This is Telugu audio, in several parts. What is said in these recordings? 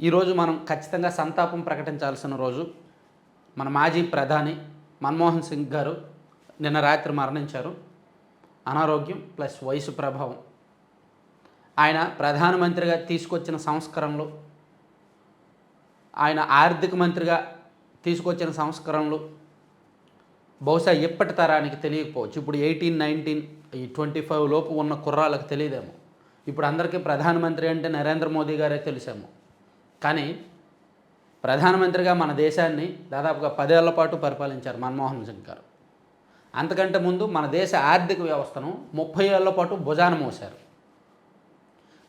ఈరోజు మనం ఖచ్చితంగా సంతాపం ప్రకటించాల్సిన రోజు మన మాజీ ప్రధాని మన్మోహన్ సింగ్ గారు నిన్న రాత్రి మరణించారు. అనారోగ్యం ప్లస్ వయసు ప్రభావం. ఆయన ప్రధానమంత్రిగా తీసుకొచ్చిన సంస్కరణలు ఆయన ఆర్థిక మంత్రిగా తీసుకొచ్చిన సంస్కరణలు బహుశా ఇప్పటి తరానికి తెలియకపోవచ్చు. ఇప్పుడు ఎయిటీన్ నైన్టీన్ ఈ ట్వంటీ ఫైవ్ లోపు ఉన్న కుర్రాళ్ళకి తెలియదేమో. ఇప్పుడు అందరికీ ప్రధానమంత్రి అంటే నరేంద్ర మోదీ గారే తెలిసేమో. కానీ ప్రధానమంత్రిగా మన దేశాన్ని దాదాపుగా పదేళ్ళ పాటు పరిపాలించారు మన్మోహన్ సింగ్ గారు. అంతకంటే ముందు మన దేశ ఆర్థిక వ్యవస్థను ముప్పై ఏళ్ళ పాటు భుజాన మోశారు.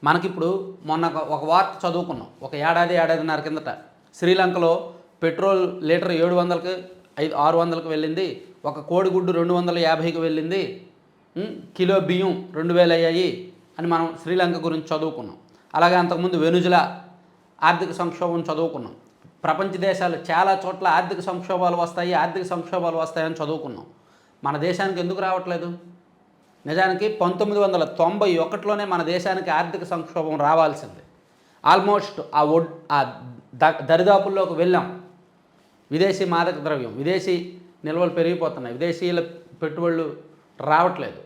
మనకిప్పుడు మొన్న ఒక- వార్త చదువుకున్నాం. ఒక ఏడాది ఏడాదిన్నర కిందట శ్రీలంకలో పెట్రోల్ లీటర్ ఏడు వందలకి ఐదు ఆరు వందలకు వెళ్ళింది. ఒక కోడిగుడ్డు రెండు వందల యాభైకి వెళ్ళింది. కిలో బియ్యం రెండు వేలు అయ్యాయి అని మనం శ్రీలంక గురించి చదువుకున్నాం. అలాగే అంతకుముందు వెనుజులా ఆర్థిక సంక్షోభం చదువుకున్నాం. ప్రపంచ దేశాలు చాలా చోట్ల ఆర్థిక సంక్షోభాలు వస్తాయి ఆర్థిక సంక్షోభాలు వస్తాయని చదువుకున్నాం. మన దేశానికి ఎందుకు రావట్లేదు? నిజానికి పంతొమ్మిది వందల తొంభై ఒకటిలోనే మన దేశానికి ఆర్థిక సంక్షోభం రావాల్సింది. ఆల్మోస్ట్ ఆ ఒడ్ ఆ ద దరిదాపుల్లోకి వెళ్ళాం. విదేశీ మాదక ద్రవ్యం విదేశీ నిల్వలు పెరిగిపోతున్నాయి. విదేశీయుల పెట్టుబడులు రావట్లేదు.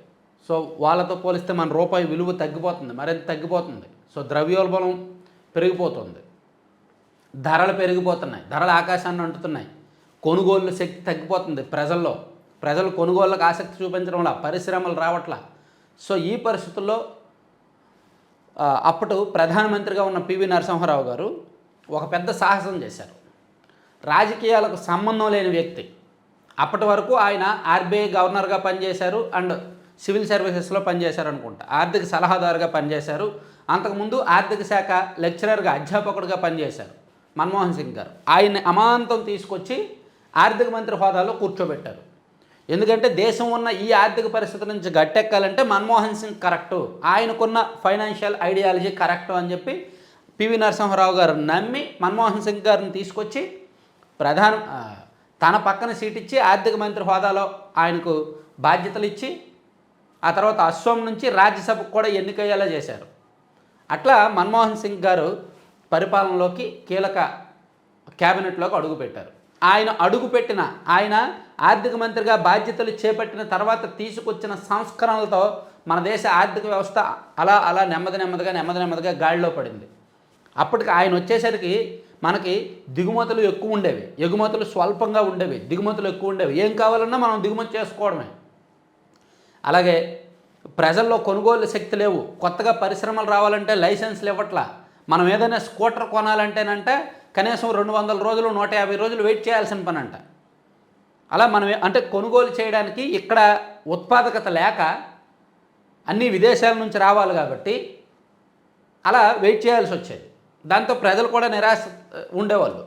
సో వాళ్ళతో పోలిస్తే మన రూపాయి విలువ తగ్గిపోతుంది మరింత తగ్గిపోతుంది. సో ద్రవ్యోల్బణం పెరిగిపోతుంది. ధరలు పెరిగిపోతున్నాయి. ధరలు ఆకాశాన్ని అంటుతున్నాయి. కొనుగోలు శక్తి తగ్గిపోతుంది ప్రజల్లో. ప్రజలు కొనుగోళ్ళకు ఆసక్తి చూపించడంలా పరిశ్రమలు రావట్లా. సో ఈ పరిస్థితుల్లో అప్పుడు ప్రధానమంత్రిగా ఉన్న పివి నరసింహారావు గారు ఒక పెద్ద సాహసం చేశారు. రాజకీయాలకు సంబంధం లేని వ్యక్తి. అప్పటి వరకు ఆయన ఆర్బీఐ గవర్నర్గా పనిచేశారు అండ్ సివిల్ సర్వీసెస్లో పనిచేశారు అనుకుంటా ఆర్థిక సలహాదారుగా పనిచేశారు. అంతకుముందు ఆర్థిక శాఖ లెక్చరర్గా అధ్యాపకుడిగా పనిచేశారు మన్మోహన్ సింగ్ గారు. ఆయన్ని అమాంతం తీసుకొచ్చి ఆర్థిక మంత్రి హోదాలో కూర్చోబెట్టారు. ఎందుకంటే దేశం ఉన్న ఈ ఆర్థిక పరిస్థితి నుంచి గట్టెక్కాలంటే మన్మోహన్ సింగ్ కరెక్టు. ఆయనకున్న ఫైనాన్షియల్ ఐడియాలజీ కరెక్టు అని చెప్పి పివి నరసింహారావు గారు నమ్మి మన్మోహన్ సింగ్ గారిని తీసుకొచ్చి ప్రధాన తన పక్కన సీట్ ఇచ్చి ఆర్థిక మంత్రి హోదాలో ఆయనకు బాధ్యతలు ఇచ్చి ఆ తర్వాత అస్సోం నుంచి రాజ్యసభకు కూడా ఎన్నికయ్యేలా చేశారు. అట్లా మన్మోహన్ సింగ్ గారు పరిపాలనలోకి కీలక క్యాబినెట్లోకి అడుగుపెట్టారు ఆయన అడుగుపెట్టిన ఆయన ఆర్థిక మంత్రిగా బాధ్యతలు చేపట్టిన తర్వాత తీసుకొచ్చిన సంస్కరణలతో మన దేశ ఆర్థిక వ్యవస్థ అలా అలా నెమ్మది నెమ్మదిగా నెమ్మది నెమ్మదిగా గాడిలో పడింది. అప్పటికి ఆయన వచ్చేసరికి మనకి దిగుమతులు ఎక్కువ ఉండేవి ఎగుమతులు స్వల్పంగా ఉండేవి దిగుమతులు ఎక్కువ ఉండేవి. ఏం కావాలన్నా మనం దిగుమతి చేసుకోవడమే. అలాగే ప్రజల్లో కొనుగోలు శక్తి లేవు. కొత్తగా పరిశ్రమలు రావాలంటే లైసెన్స్లు ఇవ్వట్లా. మనం ఏదైనా స్కూటర్ కొనాలంటేనంటే కనీసం రెండు వందల రోజులు నూట యాభై రోజులు వెయిట్ చేయాల్సిన పని అంట అలా మనం అంటే కొనుగోలు చేయడానికి ఇక్కడ ఉత్పాదకత లేక అన్ని విదేశాల నుంచి రావాలి కాబట్టి అలా వెయిట్ చేయాల్సి వచ్చేది. దాంతో ప్రజలు కూడా నిరాశ ఉండేవాళ్ళు.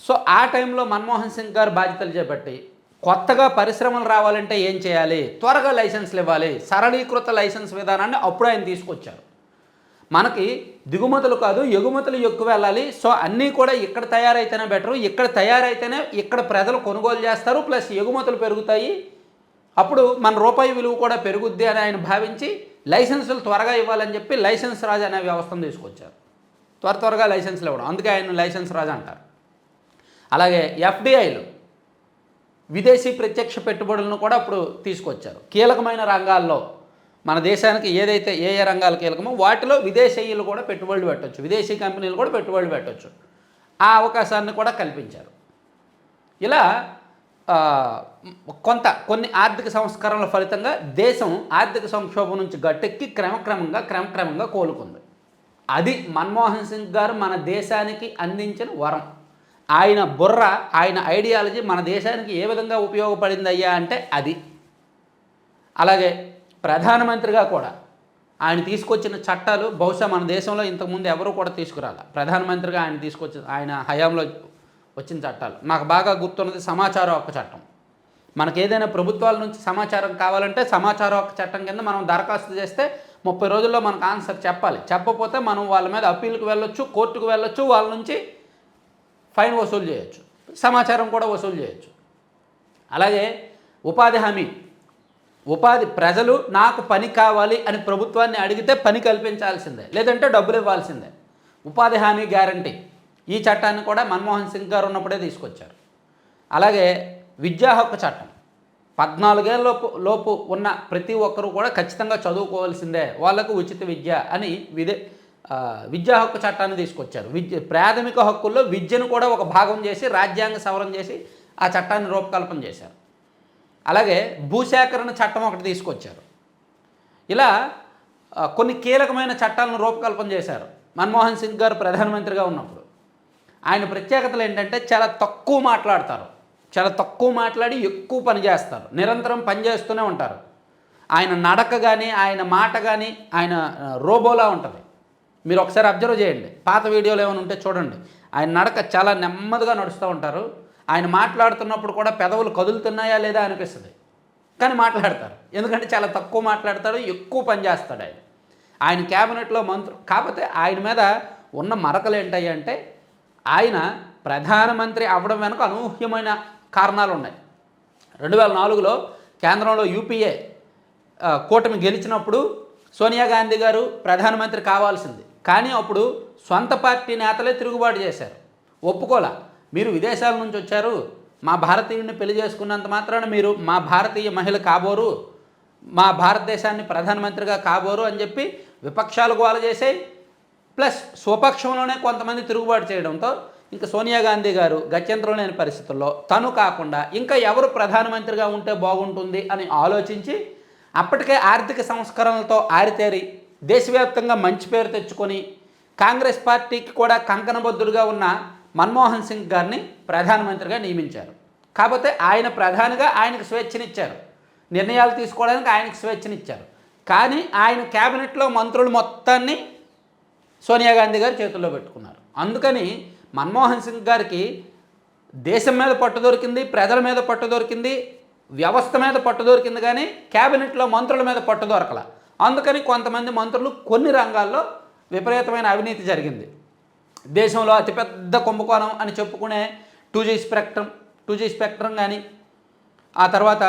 సో ఆ టైంలో మన్మోహన్ సింగ్ గారు బాధ్యతలు చేపట్టి కొత్తగా పరిశ్రమలు రావాలంటే ఏం చేయాలి? త్వరగా లైసెన్స్లు ఇవ్వాలి. సరళీకృత లైసెన్స్ విధానాన్ని అప్పుడు ఆయన తీసుకొచ్చారు. మనకి దిగుమతులు కాదు ఎగుమతులు ఎక్కువ వెళ్ళాలి. సో అన్నీ కూడా ఇక్కడ తయారైతేనే బెటరు ఇక్కడ తయారైతేనే ఇక్కడ ప్రజలు కొనుగోలు చేస్తారు ప్లస్ ఎగుమతులు పెరుగుతాయి. అప్పుడు మన రూపాయి విలువ కూడా పెరుగుద్ది అని ఆయన భావించి లైసెన్సులు త్వరగా ఇవ్వాలని చెప్పి లైసెన్స్ రాజు అనే వ్యవస్థను తీసుకొచ్చారు. త్వర త్వరగా లైసెన్సులు ఇవ్వడం. అందుకే ఆయన లైసెన్స్ రాజు అంటారు. అలాగే ఎఫ్డిఐలు. విదేశీ ప్రత్యక్ష పెట్టుబడులను కూడా అప్పుడు తీసుకొచ్చారు. కీలకమైన రంగాల్లో మన దేశానికి ఏదైతే ఏ ఏ రంగాలు కీలకమో వాటిలో విదేశీయులు కూడా పెట్టుబడులు పెట్టవచ్చు విదేశీ కంపెనీలు కూడా పెట్టుబడులు పెట్టవచ్చు ఆ అవకాశాన్ని కూడా కల్పించారు. ఇలా కొంత కొన్ని ఆర్థిక సంస్కరణల ఫలితంగా దేశం ఆర్థిక సంక్షోభం నుంచి గట్టెక్కి క్రమక్రమంగా క్రమక్రమంగా కోలుకుంది. అది మన్మోహన్ సింగ్ గారు మన దేశానికి అందించిన వరం. ఆయన బుర్ర ఆయన ఐడియాలజీ మన దేశానికి ఏ విధంగా ఉపయోగపడింది అయ్యా అంటే అది. అలాగే ప్రధానమంత్రిగా కూడా ఆయన తీసుకొచ్చిన చట్టాలు బహుశా మన దేశంలో ఇంతకుముందు ఎవరు కూడా తీసుకురాల. ప్రధానమంత్రిగా ఆయన తీసుకొచ్చి ఆయన హయాంలో వచ్చిన చట్టాలు. నాకు బాగా గుర్తున్నది సమాచార హక్కు చట్టం. మనకి ఏదైనా ప్రభుత్వాల నుంచి సమాచారం కావాలంటే సమాచార హక్కు చట్టం కింద మనం దరఖాస్తు చేస్తే ముప్పై రోజుల్లో మనకు ఆన్సర్ చెప్పాలి. చెప్పకపోతే మనం వాళ్ళ మీద అప్పీల్కి వెళ్ళొచ్చు కోర్టుకు వెళ్ళొచ్చు వాళ్ళ నుంచి ఫైన్ వసూలు చేయొచ్చు. సమాచారం కూడా వసూలు చేయొచ్చు. అలాగే ఉపాధి హామీ. ఉపాధి ప్రజలు నాకు పని కావాలి అని ప్రభుత్వాన్ని అడిగితే పని కల్పించాల్సిందే లేదంటే డబ్బులు ఇవ్వాల్సిందే. ఉపాధి హామీ గ్యారంటీ. ఈ చట్టాన్ని కూడా మన్మోహన్ సింగ్ గారు ఉన్నప్పుడే తీసుకొచ్చారు. అలాగే విద్యా హక్కు చట్టం. పద్నాలుగేళ్ళలోపు లోపు లోపు ఉన్న ప్రతి ఒక్కరూ కూడా ఖచ్చితంగా చదువుకోవాల్సిందే వాళ్ళకు ఉచిత విద్య అని విదే విద్యా హక్కు చట్టాన్ని తీసుకొచ్చారు. విద్య ప్రాథమిక హక్కుల్లో విద్యను కూడా ఒక భాగం చేసి రాజ్యాంగ సవరణ చేసి ఆ చట్టాన్ని రూపకల్పన చేశారు. అలాగే భూసేకరణ చట్టం ఒకటి తీసుకొచ్చారు. ఇలా కొన్ని కీలకమైన చట్టాలను రూపకల్పన చేశారు. మన్మోహన్ సింగ్ గారు ప్రధానమంత్రిగా ఉన్నప్పుడు. ఆయన ప్రత్యేకతలు ఏంటంటే చాలా తక్కువ మాట్లాడతారు. చాలా తక్కువ మాట్లాడి ఎక్కువ పని చేస్తారు. నిరంతరం పనిచేస్తూనే ఉంటారు. ఆయన నడక కానీ ఆయన మాట కానీ ఆయన రోబోలా ఉంటుంది. మీరు ఒకసారి అబ్జర్వ్ చేయండి. పాత వీడియోలు ఏమైనా ఉంటే చూడండి. ఆయన నడక చాలా నెమ్మదిగా నడుస్తూ ఉంటారు. ఆయన మాట్లాడుతున్నప్పుడు కూడా పెదవులు కదులుతున్నాయా లేదా అనిపిస్తుంది. కానీ మాట్లాడతారు. ఎందుకంటే చాలా తక్కువ మాట్లాడతాడు ఎక్కువ పని చేస్తాడు ఆయన. ఆయన క్యాబినెట్లో మంత్రులు కాకపోతే ఆయన మీద ఉన్న మరకలు ఏంటాయి అంటే ఆయన ప్రధానమంత్రి అవ్వడం వెనుక అనూహ్యమైన కారణాలు ఉన్నాయి. రెండు వేల నాలుగులో కేంద్రంలో యూపీఏ కూటమి గెలిచినప్పుడు సోనియా గాంధీ గారు ప్రధానమంత్రి కావాల్సింది. కానీ అప్పుడు సొంత పార్టీ నేతలే తిరుగుబాటు చేశారు. ఒప్పుకోలా. మీరు విదేశాల నుంచి వచ్చారు. మా భారతీయుడిని పెళ్ళి చేసుకున్నంత మాత్రాన మీరు మా భారతీయ మహిళ కాబోరు. మా భారతదేశాన్ని ప్రధానమంత్రిగా కాబోరు అని చెప్పి విపక్షాలు గోల చేసాయి. ప్లస్ స్వపక్షంలోనే కొంతమంది తిరుగుబాటు చేయడంతో ఇంకా సోనియా గాంధీ గారు గత్యంతరం లేని పరిస్థితుల్లో తను కాకుండా ఇంకా ఎవరు ప్రధానమంత్రిగా ఉంటే బాగుంటుంది అని ఆలోచించి అప్పటికే ఆర్థిక సంస్కరణలతో ఆరితేరి దేశవ్యాప్తంగా మంచి పేరు తెచ్చుకొని కాంగ్రెస్ పార్టీకి కూడా కంకణబద్ధుడుగా ఉన్న మన్మోహన్ సింగ్ గారిని ప్రధానమంత్రిగా నియమించారు. కాకపోతే ఆయన ప్రధానిగా ఆయనకు స్వేచ్ఛనిచ్చారు. నిర్ణయాలు తీసుకోవడానికి ఆయనకు స్వేచ్ఛనిచ్చారు. కానీ ఆయన క్యాబినెట్లో మంత్రులు మొత్తాన్ని సోనియా గాంధీ గారు చేతుల్లో పెట్టుకున్నారు. అందుకని మన్మోహన్ సింగ్ గారికి దేశం మీద పట్టు దొరికింది ప్రజల మీద పట్టు దొరికింది వ్యవస్థ మీద పట్టు దొరికింది కానీ క్యాబినెట్లో మంత్రుల మీద పట్టు దొరకలా. అందుకని కొంతమంది మంత్రులు కొన్ని రంగాల్లో విపరీతమైన అవినీతి జరిగింది. దేశంలో అతిపెద్ద కుంభకోణం అని చెప్పుకునే two G spectrum two G spectrum కానీ ఆ తర్వాత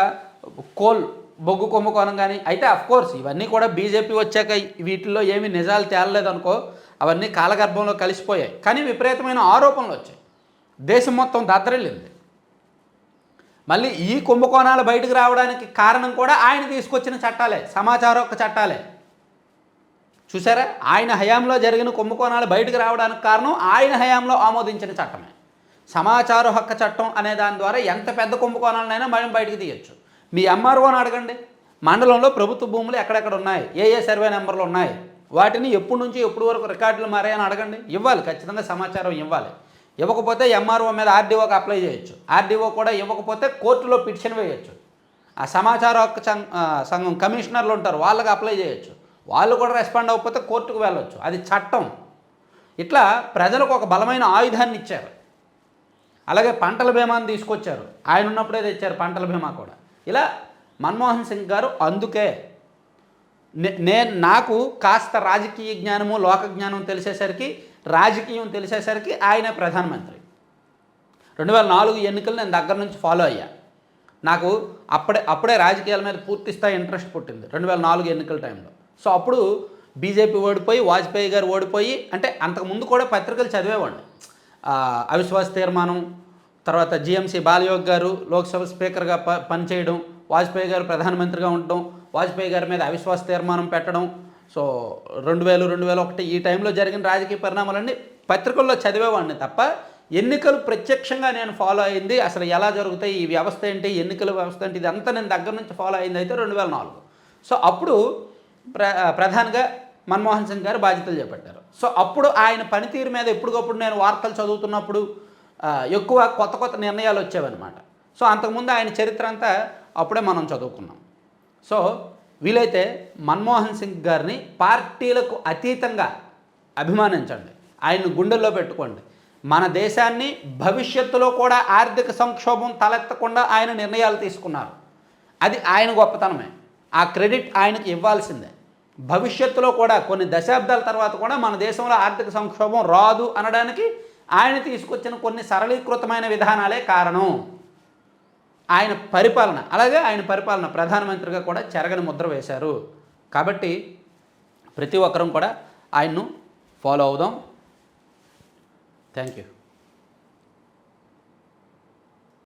కోల్ బొగ్గు కుంభకోణం కానీ అయితే కోర్స్ ఇవన్నీ కూడా బీజేపీ వచ్చాక వీటిల్లో ఏమీ నిజాలు తేలలేదనుకో అవన్నీ కాలగర్భంలో కలిసిపోయాయి. కానీ విపరీతమైన ఆరోపణలు వచ్చాయి. దేశం మొత్తం దద్దరిల్లింది. మళ్ళీ ఈ కుంభకోణాలు బయటకు రావడానికి కారణం కూడా ఆయన తీసుకొచ్చిన చట్టాలే సమాచార చట్టాలే. చూసారా? ఆయన హయాంలో జరిగిన కుంభకోణాలు బయటకు రావడానికి కారణం ఆయన హయాంలో ఆమోదించిన చట్టమే. సమాచార హక్కు చట్టం అనే దాని ద్వారా ఎంత పెద్ద కుంభకోణాలనైనా మనం బయటకు తీయొచ్చు. మీ ఎంఆర్ఓని అడగండి. మండలంలో ప్రభుత్వ భూములు ఎక్కడెక్కడ ఉన్నాయి? ఏ ఏ సర్వే నెంబర్లు ఉన్నాయి? వాటిని ఎప్పటి నుంచి ఎప్పుడు వరకు రికార్డులు మారాయని అడగండి. ఇవ్వాలి ఖచ్చితంగా సమాచారం ఇవ్వాలి. ఇవ్వకపోతే ఎంఆర్ఓ మీద ఆర్డీఓకి అప్లై చేయొచ్చు. ఆర్డీఓ కూడా ఇవ్వకపోతే కోర్టులో పిటిషన్ వేయొచ్చు. ఆ సమాచార హక్కు సం- సంఘం కమిషనర్లు ఉంటారు వాళ్ళకి అప్లై చేయొచ్చు. వాళ్ళు కూడా రెస్పాండ్ అవ్వకపోతే కోర్టుకు వెళ్ళొచ్చు. అది చట్టం. ఇట్లా ప్రజలకు ఒక బలమైన ఆయుధాన్ని ఇచ్చారు. అలాగే పంటల బీమాని తీసుకొచ్చారు. ఆయన ఉన్నప్పుడే తెచ్చారు పంటల బీమా కూడా. ఇలా మన్మోహన్ సింగ్ గారు అందుకే నే- నేను నాకు కాస్త రాజకీయ జ్ఞానము లోక జ్ఞానం తెలిసేసరికి రాజకీయం తెలిసేసరికి ఆయన ప్రధానమంత్రి. రెండు వేల నాలుగు ఎన్నికలు నేను దగ్గర నుంచి ఫాలో అయ్యా. నాకు అప్పుడే అప్పుడే రాజకీయాల మీద పూర్తి స్థాయి ఇంట్రెస్ట్ పుట్టింది రెండు వేల నాలుగు ఎన్నికల టైంలో సో అప్పుడు బీజేపీ ఓడిపోయి వాజ్పేయి గారు ఓడిపోయి అంటే అంతకుముందు కూడా పత్రికలు చదివేవాడిని. అవిశ్వాస తీర్మానం తర్వాత జిఎంసీ బాలయోగ్ గారు లోక్సభ స్పీకర్గా ప పనిచేయడం వాజ్పేయి గారు ప్రధానమంత్రిగా ఉండడం వాజ్పేయి గారి మీద అవిశ్వాస తీర్మానం పెట్టడం సో రెండు వేలు రెండు వేల ఒకటి ఈ టైంలో జరిగిన రాజకీయ పరిణామాలన్నీ పత్రికల్లో చదివేవాడిని తప్ప ఎన్నికలు ప్రత్యక్షంగా నేను ఫాలో అయింది. అసలు ఎలా జరుగుతాయి ఈ వ్యవస్థ ఏంటి ఎన్నికల వ్యవస్థ ఏంటి ఇదంతా నేను దగ్గర నుంచి ఫాలో అయింది అయితే రెండు వేల నాలుగు. సో అప్పుడు ప్ర ప్రధానంగా మన్మోహన్ సింగ్ గారు బాధ్యతలు చేపట్టారు. సో అప్పుడు ఆయన పనితీరు మీద ఎప్పటికప్పుడు నేను వార్తలు చదువుతున్నప్పుడు ఎక్కువ కొత్త కొత్త నిర్ణయాలు వచ్చేవన్నమాట. సో అంతకుముందు ఆయన చరిత్ర అంతా అప్పుడే మనం చదువుకున్నాం. సో వీలైతే మన్మోహన్ సింగ్ గారిని పార్టీలకు అతీతంగా అభిమానించండి. ఆయన్ని గుండెల్లో పెట్టుకోండి. మన దేశాన్ని భవిష్యత్తులో కూడా ఆర్థిక సంక్షోభం తలెత్తకుండా ఆయన నిర్ణయాలు తీసుకున్నారు. అది ఆయన గొప్పతనమే. ఆ క్రెడిట్ ఆయనకి ఇవ్వాల్సిందే. భవిష్యత్తులో కూడా కొన్ని దశాబ్దాల తర్వాత కూడా మన దేశంలో ఆర్థిక సంక్షోభం రాదు అనడానికి ఆయన తీసుకొచ్చిన కొన్ని సరళీకృతమైన విధానాలే కారణం. ఆయన పరిపాలన అలాగే ఆయన పరిపాలన ప్రధానమంత్రిగా కూడా చెరగని ముద్ర వేశారు. కాబట్టి ప్రతి ఒక్కరం కూడా ఆయన్ను ఫాలో అవుదాం. Thank you